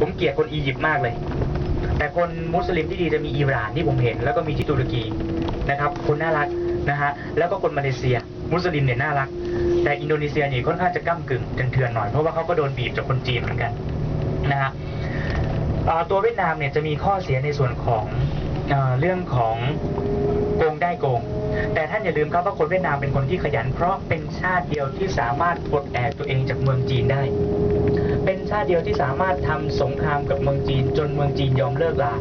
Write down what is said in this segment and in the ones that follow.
ผมเกลียดคนอียิปต์มากเลย แต่คนมุสลิมที่ดีจะมีอิหร่านที่ผมเห็น แล้วก็มีที่ตุรกีนะครับ คนน่ารักนะฮะแล้วก็คนมาเลเซีย มุสลิมเนี่ยน่ารัก แต่อินโดนีเซียนี่ค่อนข้างจะก้ากึ่งเถื่อนๆหน่อยเพราะว่าเขาก็โดนบีบจากคนจีนเหมือนกันนะฮะตัวเวียดนามเนี่ยจะมีข้อเสียในส่วนของเอเรื่องของโกงได้โกง แต่ท่านอย่าลืมครับว่าคนเวียดนามเป็นคนที่ขยัน เพราะเป็นชาติเดียวที่สามารถปลดแอกตัวเองจากเมืองจีนได้ ชาติเดียวที่สามารถทำสงครามกับเมืองจีน จนเมืองจีนยอมเลิกลา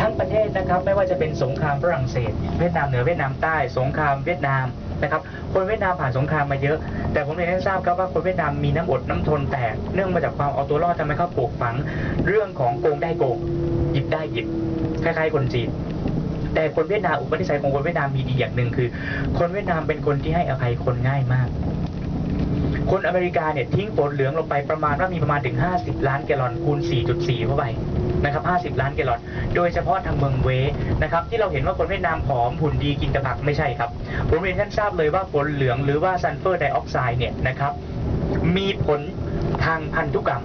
ทั้งประเทศนะครับไม่ว่าจะเป็นสงครามฝรั่งเศส เวียดนามเหนือเวียดนามใต้สงครามเวียดนามนะครับคนเวียดนามผ่านสงครามมาเยอะ แต่ผมเรียนให้ทราบครับว่าคนเวียดนามมีน้ำอดน้ำทนแต่เนื่องมาจากความเอาตัวรอดทำให้เขาปลูกฝัง เรื่องของโกงได้โกงหยิบได้หยิบคล้ายๆคนจีนแต่คนเวียดนามอุปนิสัยของคนเวียดนามมีดีอย่างหนึ่งคือ คนเวียดนามเป็นคนที่ให้อภัยคนง่ายมาก คนอเมริกาเนี่ยทิ้งฝนเหลืองลงไปประมาณว่ามีประมาณถึง 50 ล้านแกลลอนคูณ 4.4 เข้าไปนะครับ 50 ล้านแกลลอน โดยเฉพาะทางเมืองเวนะครับที่เราเห็นว่าคนเวียดนามผอมหุ่นดีกินแต่ผักไม่ใช่ครับผมเรียนท่านทราบเลยว่าฝนเหลืองหรือว่าซัลเฟอร์ไดออกไซด์เนี่ยนะครับมีผลทางพันธุกรรม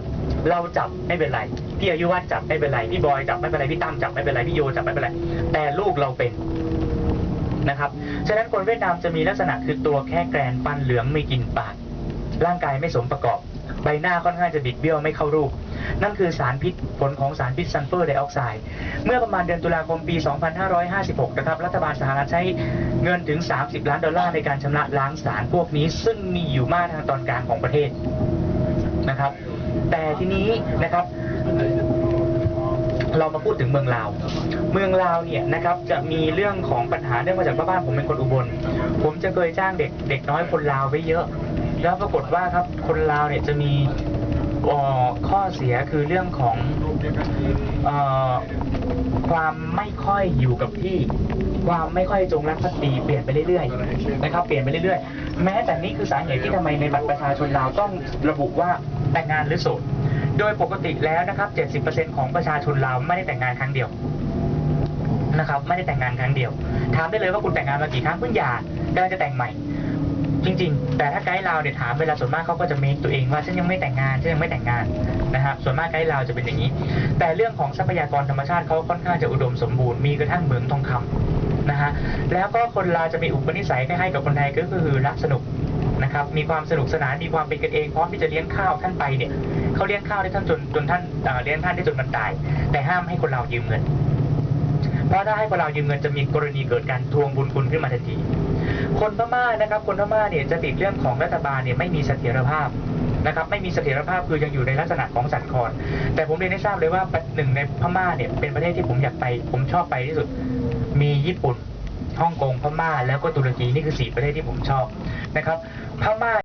เราจับไม่เป็นไร พี่อายุวัฒน์จับไม่เป็นไร พี่บอยจับไม่เป็นไร พี่ตั้มจับไม่เป็นไร พี่โยจับไม่เป็นไร แต่ลูกเราเป็นนะครับ ฉะนั้นคนเวียดนามจะมีลักษณะคือตัวแค่แกรนฟันเหลืองไม่กินปาก ร่างกายไม่สมประกอบ ใบหน้าค่อนข้างจะบิดเบี้ยวไม่เข้ารูป นั่นคือสารพิษผลของสารพิษซัลเฟอร์ไดออกไซด์เมื่อประมาณเดือนตุลาคมปี 2556 นะครับ รัฐบาลสหรัฐใช้เงินถึง 30 ล้านดอลลาร์ในการชำระล้างสารพวกนี้ ซึ่งมีอยู่มากทางตอนกลางของประเทศนะครับ แต่ทีนี้นะครับเรามาพูดถึงเมืองลาว เมืองลาวเนี่ยนะครับจะมีเรื่องของปัญหาเนื่องมาจากว่าบ้านผมเป็นคนอุบล ผมจะเคยจ้างเด็กเด็กน้อยคนลาวไว้เยอะ แล้วปรากฏว่าครับคนลาวเนี่ยจะมีข้อเสียคือเรื่องของอความไม่ค่อยอยู่กับที่ความไม่ค่อยจงรักภักดีเปลี่ยนไปเรื่อยๆนะครับเปลี่ยนไปเรื่อยๆ แม้แต่นี่คือสาเหตุที่ทำไมในบัตรประชาชนลาวต้องระบุว่าแต่งงานหรือโสดโดยปกติแล้วนะครับ 70%ของประชาชนลาวไม่ได้แต่งงานครั้งเดียวนะครับ ไม่ได้แต่งงานครั้งเดียวถามได้เลยว่าคุณแต่งงานมากี่ครั้งเพิ่งหย่ากำลังจะแต่งใหม่ จริง ๆ แต่ถ้าไกด์ลาวเนี่ยถามเวลาส่วนมากเขาก็จะเมคตัวเองว่าฉันยังไม่แต่งงานฉันยังไม่แต่งงานนะครับส่วนมากไกด์ลาวจะเป็นอย่างนี้ แต่เรื่องของทรัพยากรธรรมชาติเขาค่อนข้างจะอุดมสมบูรณ์มีกระทั่งเหมืองทองคำนะฮะแล้วก็คนลาวจะมีอุปนิสัยคล้ายๆกับคนไทยก็คือรักสนุกนะครับมีความสนุกสนานมีความเป็นกันเองพร้อมที่จะเลี้ยงข้าวท่านไปเนี่ยเขาเลี้ยงข้าวได้ท่านจนจนท่านเอ่อเลี้ยงท่านได้จนมันตาย แต่ห้ามให้คนลาวยืมเงิน เพราะถ้าให้คนลายืมเงินจะมีกรณีเกิดการทวงบุญคุณขึ้นมาทันทีคนพม่านะครับ คนพม่าเนี่ยจะติดเรื่องของรัฐบาลเนี่ยไม่มีเสถียรภาพนะครับไม่มีเสถียรภาพคือยังอยู่ในลักษณะของสันคอนแต่ผมเรียนให้ทราบเลยว่าหนึ่งในพม่าเนี่ยเป็นประเทศที่ผมอยากไป ผมชอบไปที่สุด มีญี่ปุ่นฮ่องกงพม่าแล้วก็ตุรกีนี่คือสี่ประเทศที่ผมชอบนะครับพม่า